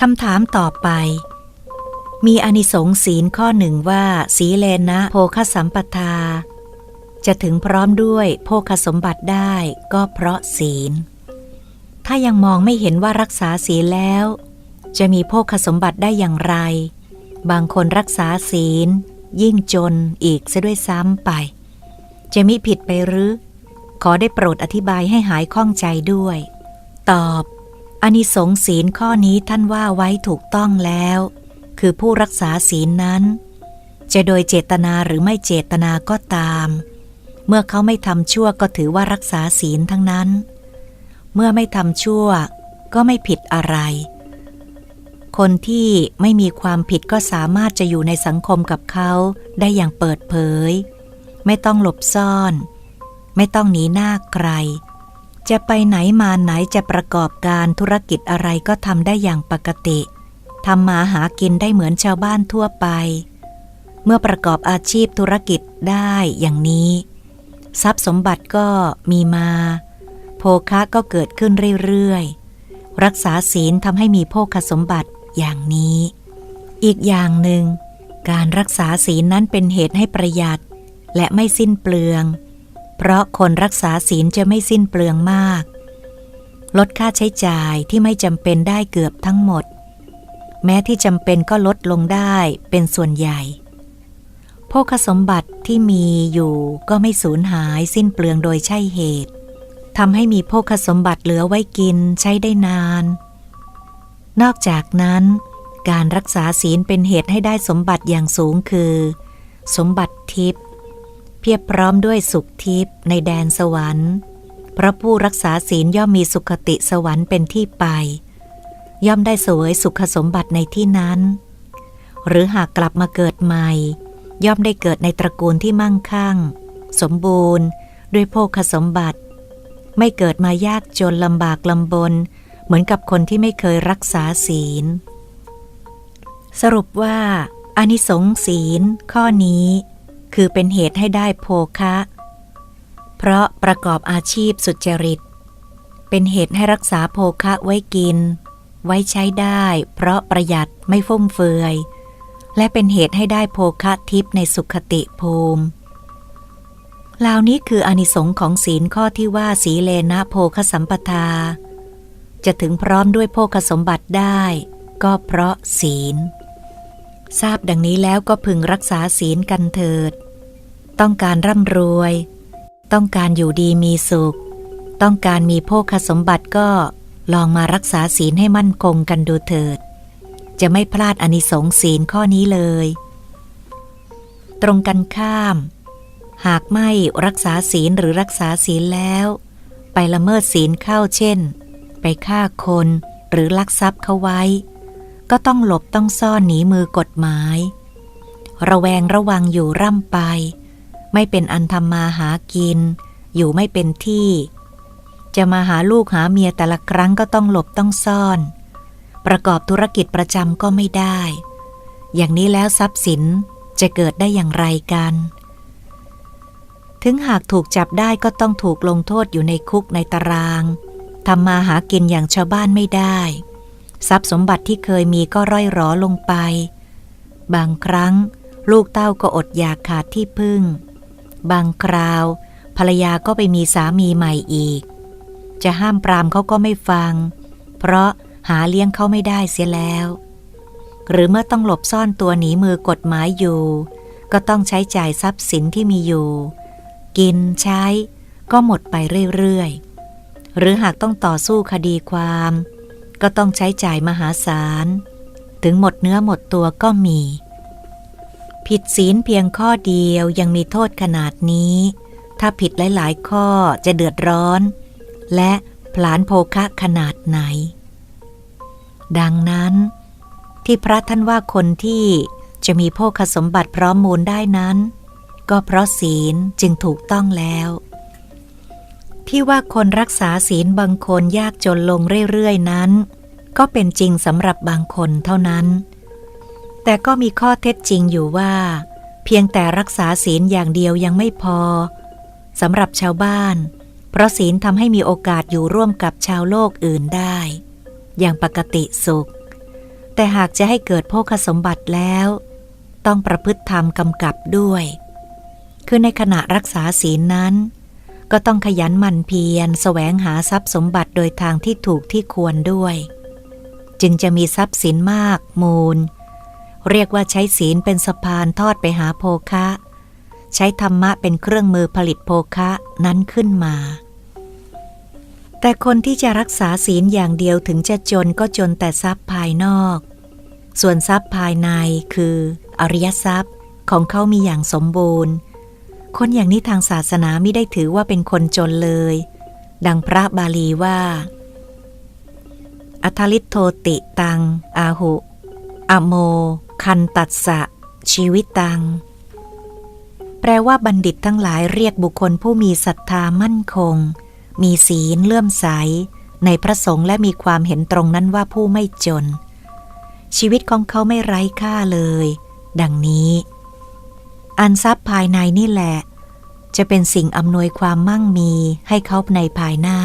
คำถามต่อไป มีอนิสงส์ศีลข้อหนึ่งว่า สีเลนะโภคสัมปทา จะถึงพร้อมด้วยโภคสมบัติได้ก็เพราะศีล ถ้ายังมองไม่เห็นว่ารักษาศีลแล้ว จะมีโภคสมบัติได้อย่างไร บางคนรักษาศีล ยิ่งจนอีกซะด้วยซ้ำไป จะมิผิดไปหรือ ขอได้โปรดอธิบายให้หายข้องใจด้วย ตอบ อนิสงส์ศีลข้อนี้ท่านว่าไว้ถูกต้องแล้ว คือผู้รักษาศีลนั้น จะโดยเจตนาหรือไม่เจตนาก็ตาม เมื่อเขาไม่ทำชั่วก็ถือว่ารักษาศีลทั้งนั้น เมื่อไม่ทำชั่วก็ไม่ผิดอะไร คนที่ไม่มีความผิดก็สามารถจะอยู่ในสังคมกับเขาได้อย่างเปิดเผย ไม่ต้องหลบซ่อน ไม่ต้องหนีหน้าใคร จะไปไหนมาไหนจะประกอบการธุรกิจอะไรก็ทำได้อย่างปกติทำมาหากินได้เหมือนชาวบ้านทั่วไป เมื่อประกอบอาชีพธุรกิจได้อย่างนี้ ทรัพย์สมบัติก็มีมา โภคะก็เกิดขึ้นเรื่อยๆ รักษาศีลทำให้มีโภคสมบัติอย่างนี้ อีกอย่างหนึ่ง การรักษาศีลนั้นเป็นเหตุให้ประหยัด และไม่สิ้นเปลือง เพราะคนรักษาศีลจะไม่สิ้นเปลืองมาก ลดค่าใช้จ่ายที่ไม่จำเป็นได้เกือบทั้งหมด แม้ที่จำเป็นก็ลดลงได้เป็นส่วนใหญ่โภคสมบัติที่มีอยู่ก็ไม่สูญหายสิ้นเปลืองโดยใช่เหตุทำให้มีโภคสมบัติเหลือไว้กินใช้ได้นาน นอกจากนั้น การรักษาศีลเป็นเหตุให้ได้สมบัติอย่างสูงคือ สมบัติทิพย์ เพียบพร้อมด้วยสุขทิพย์ในแดนสวรรค์ เพราะผู้รักษาศีลย่อมมีสุขติสวรรค์เป็นที่ไป ย่อมได้เสวยสุขสมบัติในที่นั้น หรือหากกลับมาเกิดใหม่ ย่อมได้เกิดในตระกูลที่มั่งคั่ง สมบูรณ์ ด้วยโภคสมบัติ ไม่เกิดมายากจนลำบากลำบน เหมือนกับคนที่ไม่เคยรักษาศีล สรุปว่าอานิสงส์ศีลข้อนี้ คือเป็นเหตุให้ได้โภคะ เพราะประกอบอาชีพสุจริต เป็นเหตุให้รักษาโภคะไว้กิน ไว้ใช้ได้ เพราะประหยัดไม่ฟุ่มเฟือย และเป็นเหตุให้ได้โภคะทิพย์ในสุขติภูมิลาวนี้คืออนิสงส์ของศีลข้อที่ว่าสีเลนะโภคสัมปทา จะถึงพร้อมด้วยโภคสมบัติได้ ก็เพราะศีล ทราบดังนี้แล้วก็พึงรักษาศีลกันเถิด ต้องการร่ำรวย ต้องการอยู่ดีมีสุข ต้องการมีโภคสมบัติก็ลองมารักษาศีลให้มั่นคงกันดูเถิด จะไม่พลาดอนิสงส์ศีลข้อนี้เลย ตรงกันข้าม หากไม่รักษาศีลหรือรักษาศีลแล้ว ไปละเมิดศีลเข้าเช่น ไปฆ่าคนหรือลักทรัพย์เขาไว้ ก็ต้องหลบต้องซ่อนหนีมือกฎหมาย ระแวงระวังอยู่ร่ำไป ไม่เป็นอันทำมาหากิน อยู่ไม่เป็นที่ จะมาหาลูกหาเมียแต่ละครั้งก็ต้องหลบต้องซ่อน ประกอบธุรกิจประจำก็ไม่ได้ อย่างนี้แล้วทรัพย์สินจะเกิดได้อย่างไรกัน ถึงหากถูกจับได้ก็ต้องถูกลงโทษอยู่ในคุกในตารางทำมาหากินอย่างชาวบ้านไม่ได้ ทรัพย์สมบัติที่เคยมีก็ร่อยหรอลงไป บางครั้งลูกเต้าก็อดอยากขาดที่พึ่ง บางคราว ภรรยาก็ไปมีสามีใหม่อีก จะห้ามปรามเขาก็ไม่ฟัง เพราะหาเลี้ยงเขาไม่ได้เสียแล้ว หรือเมื่อต้องหลบซ่อนตัวหนีมือกฎหมายอยู่ ก็ต้องใช้จ่ายทรัพย์สินที่มีอยู่ กินใช้ ก็หมดไปเรื่อยๆ หรือหากต้องต่อสู้คดีความ ก็ต้องใช้จ่ายมหาศาล ถึงหมดเนื้อหมดตัวก็มี ผิดศีลเพียงข้อเดียวยังมีโทษขนาดนี้ ถ้าผิดหลาย ๆ ข้อจะเดือดร้อน และผลานโภคะขนาดไหน ดังนั้น ที่พระท่านว่าคนที่จะมีโภคสมบัติพร้อมมูลได้นั้น ก็เพราะศีลจึงถูกต้องแล้ว ที่ว่าคนรักษาศีลบางคนยากจนลงเรื่อย ๆ นั้น ก็เป็นจริงสำหรับบางคนเท่านั้น แต่ก็มีข้อเท็จจริงอยู่ว่า เพียงแต่รักษาศีลอย่างเดียวยังไม่พอสำหรับชาวบ้าน เพราะศีลทำให้มีโอกาสอยู่ร่วมกับชาวโลกอื่นได้ อย่างปกติสุข แต่หากจะให้เกิดโภคสมบัติแล้ว ต้องประพฤติธรรมกำกับด้วย คือในขณะรักษาศีลนั้น ก็ต้องขยันหมั่นเพียรแสวงหาทรัพย์สมบัติโดยทางที่ถูกที่ควรด้วย จึงจะมีทรัพย์สินมาก มูล เรียกว่าใช้ศีลเป็นสะพานทอดไปหาโภคะ ใช้ธรรมะเป็นเครื่องมือผลิตโภคะนั้นขึ้นมา แต่คนที่จะรักษาศีลอย่างเดียวถึงจะจนก็จนแต่ทรัพย์ภายนอก ส่วนทรัพย์ภายในคือ อริยทรัพย์ของเขามีอย่างสมบูรณ์ คนอย่างนี้ทางศาสนาไม่ได้ถือว่าเป็นคนจนเลย ดังพระบาลีว่าอัทลิโทติตัง อาหุ อโม คันตัสสะ ชีวิตตัง แปลว่าบัณฑิตทั้งหลายเรียกบุคคลผู้มีศรัทธามั่นคง มีศีลเลื่อมใส ในพระสงฆ์และมีความเห็นตรงนั้นว่าผู้ไม่จน ชีวิตของเขาไม่ไร้ค่าเลย ดังนี้ อันทรัพย์ภายในนี่แหละ จะเป็นสิ่งอำนวยความมั่งมีให้เขาในภายหน้า